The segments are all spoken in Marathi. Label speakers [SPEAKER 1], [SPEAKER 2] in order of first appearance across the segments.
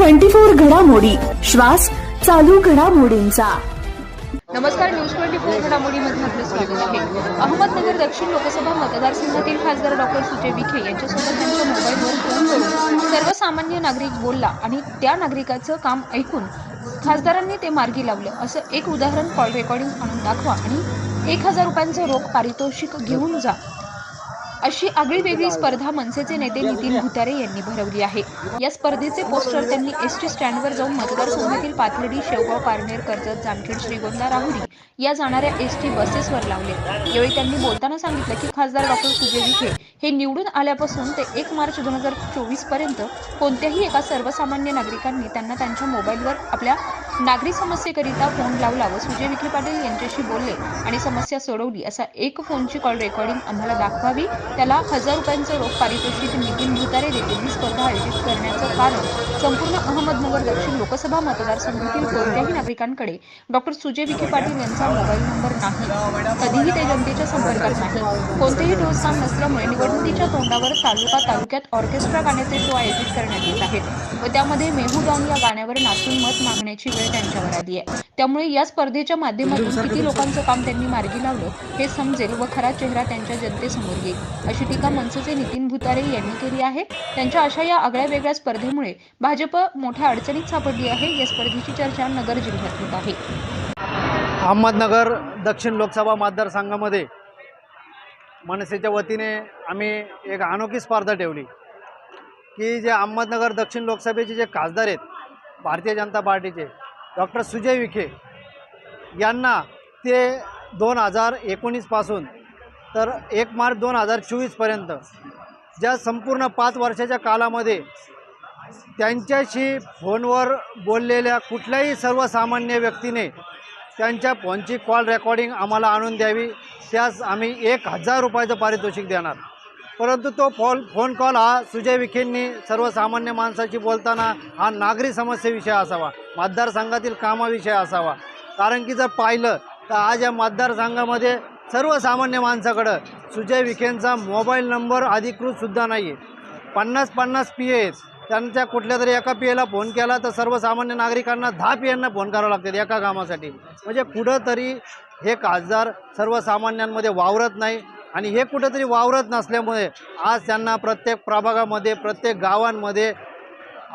[SPEAKER 1] ट्वेंटी फोर घडामोडी. श्वास चालू घडामोडींचा.
[SPEAKER 2] नमस्कार न्यूज ट्वेंटी फोर घडामोडीमध्ये आपलं स्वागत आहे. अहमदनगर दक्षिण लोकसभा मतदारसंघातील खासदार डॉक्टर सुजय विखे यांच्यासोबत त्यांच्या मोबाईलवर फोन करून सर्वसामान्य नागरिक बोलला आणि त्या नागरिकाचं काम ऐकून खासदारांनी ते मार्गी लावलं. असं एक उदाहरण कॉल रेकॉर्डिंग आणून दाखवा आणि एक हजार रुपयांचं रोख पारितोषिक घेऊन जा. अशी आगळीवेगळी स्पर्धा मनसेचे नेते नितीन भुतारे यांनी भरवली आहे. या स्पर्धेचे पोस्टर त्यांनी एसटी स्टँडवर जाऊन मतदारसंघातील पाथर्डी शेवगाव पारनेर कर्जत जामखेड श्रीगोंदा राहुरी या जाणाऱ्या एसटी बसेसवर लावले. यावेळी त्यांनी बोलताना सांगितलं की खासदार डॉक्टर सुजय विखे हे निवडून आल्यापासून ते एक मार्च दोन हजार चोवीसपर्यंत कोणत्याही एका सर्वसामान्य नागरिकांनी त्यांना त्यांच्या मोबाईलवर आपल्या नागरी समस्येकरिता फोन लावला व सुजय विखे पाटील यांच्याशी बोलले आणि समस्या सोडवली असा एक फोनची कॉल रेकॉर्डिंग आम्हाला दाखवावी. त्याला हजार रुपयांचं रोख पारितोषिक नितीन भुतारे देतील ही स्पर्धा आयोजित करण्याचं कारण संपूर्ण अहमदनगर दक्षिण लोकसभा मतदारसंघातील कोणत्याही नागरिकांकडे डॉक्टर सुजय विखे पाटील यांचा मोबाईल नंबर नाही. कधीही ते जनतेच्या संपर्कात नाही. कोणतेही ठोस काम नसल्यामुळे निवडणुकीच्या तोंडावर तालुका तालुक्यात ऑर्केस्ट्रा गाण्याचे शो आयोजित करण्यात येत आहेत. व त्यामध्ये मेहू डॉन या गाण्यावर नाचून मत मागण्याची वेळ त्यांच्यावर आली आहे. त्यामुळे या स्पर्धेच्या माध्यमातून किती लोकांचं काम त्यांनी मार्गी लावलं हे समजेल व खरा चेहरा त्यांच्या जनतेसमोर येईल. अशी टीका मनसेचे नितीन भुतारे यांनी केली आहे. त्यांच्या अशा या आगळ्या वेगळ्या स्पर्धेमुळे भाजप मोठ्या अडचणीत सापडली आहे. या स्पर्धेची चर्चा नगर जिल्ह्यात होत आहे.
[SPEAKER 3] अहमदनगर दक्षिण लोकसभा मतदारसंघामध्ये मनसेच्या वतीने आम्ही एक अनोखी स्पर्धा ठेवली. की जे अहमदनगर दक्षिण लोकसभेचे जे खासदार आहेत भारतीय जनता पार्टीचे डॉक्टर सुजय विखे यांना ते दोन हजार एकोणीसपासून तर एक मार्च दोन हजार चोवीसपर्यंत ज्या संपूर्ण पाच वर्षाच्या कालामध्ये त्यांच्याशी फोनवर बोललेल्या कुठल्याही सर्वसामान्य व्यक्तीने त्यांच्या फोनची कॉल रेकॉर्डिंग आम्हाला आणून द्यावी. त्यास आम्ही एक हजार रुपयाचं पारितोषिक देणार. परंतु तो फोन फोन कॉल हा सुजय विखेंनी सर्वसामान्य माणसाशी बोलताना हा नागरी समस्येविषय असावा. मतदारसंघातील कामाविषय असावा. कारण की जर पाहिलं तर आज या मतदारसंघामध्ये सर्वसामान्य माणसाकडं सुजय विखेंचा मोबाईल नंबर अधिकृतसुद्धा नाही आहे पन्नास पन्नास पी एस त्यांच्या कुठल्या तरी एका पी एला फोन केला तर सर्वसामान्य नागरिकांना दहा पी एना फोन करावं लागतात एका कामासाठी. म्हणजे कुठंतरी हे खासदार सर्वसामान्यांमध्ये वावरत नाही आणि हे कुठंतरी वावरत नसल्यामुळे आज त्यांना प्रत्येक प्रभागामध्ये प्रत्येक गावांमध्ये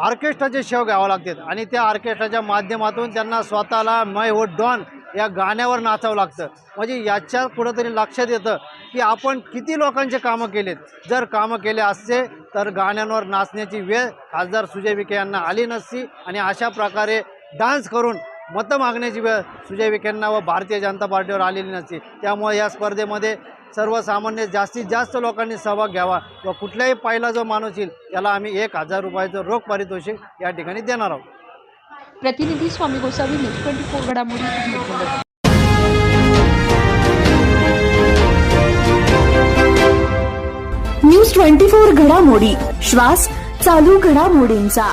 [SPEAKER 3] ऑर्केस्ट्राचे शेव घ्यावं लागतात आणि त्या ऑर्केस्ट्राच्या माध्यमातून त्यांना स्वतःला मै हो डॉन या गाण्यावर नाचावं लागतं. म्हणजे याच्या कुठंतरी लक्षात येतं की आपण किती लोकांचे कामं केलेत. जर कामं केले असते तर गाण्यांवर नाचण्याची वेळ खासदार सुजय विखे यांना आली नसती आणि अशा प्रकारे डान्स करून मतं मागण्याची वेळ सुजय विखेंना व भारतीय जनता पार्टीवर आलेली नसती. त्यामुळे या स्पर्धेमध्ये सर्वसामान्य जास्तीत जास्त लोकांनी सहभाग घ्यावा व कुठल्याही पहिला जो माणूस येईल त्याला आम्ही एक हजार रुपयाचं रोख पारितोषिक या ठिकाणी देणार आहोत.
[SPEAKER 2] प्रतिनिधी Swami Gosavi news twenty four घडामोडी
[SPEAKER 1] न्यूज ट्वेंटी फोर घडामोडी श्वास चालू घडामोडींचा.